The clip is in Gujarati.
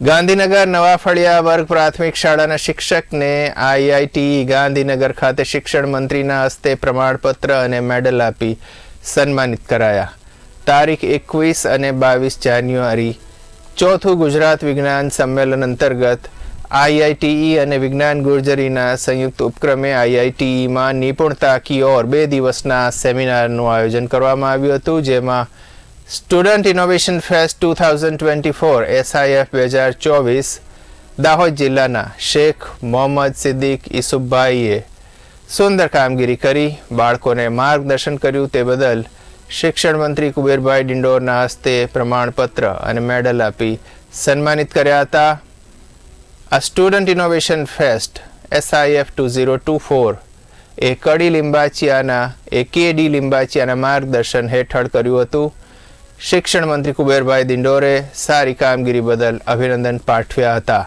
ગાંધીનગર નવા ફળિયા વર્ગ પ્રાથમિક શાળાના શિક્ષકને આઈઆઈટી ગાંધીનગર ખાતે શિક્ષણ મંત્રીના હસ્તે પ્રમાણપત્ર અને મેડલ આપી સન્માનિત કરાયા. તારીખ એકવીસ અને બાવીસ જાન્યુઆરી, ચોથું ગુજરાત વિજ્ઞાન સંમેલન અંતર્ગત આઈઆઈટીઈ અને વિજ્ઞાન ગુર્જરીના સંયુક્ત ઉપક્રમે આઈઆઈટીઈમાં નિપુણતા કી ઓર બે દિવસના સેમિનારનું આયોજન કરવામાં આવ્યું હતું, જેમાં student innovation fest two thousand twenty four SIF બે હજાર ચોવીસ દાહોદ જિલ્લાના શેખ મોહમ્મદ સિદ્દીક ઈસુફભાઈએ સુંદર કામગીરી કરી, બાળકોને માર્ગદર્શન કર્યું તે બદલ શિક્ષણ મંત્રી કુબેરભાઈ ડિંડોરના હસ્તે પ્રમાણપત્ર અને મેડલ આપી સન્માનિત કર્યા હતા. આ student innovation fest SIF two zero two four A કડી લિંબાચિયાના, એ કે ડી લિંબાચિયાના માર્ગદર્શન હેઠળ કર્યું હતું. શિક્ષણ મંત્રી કુબેરભાઈ દિંડોરે સારી કામગીરી બદલ અભિનંદન પાઠવ્યા હતા.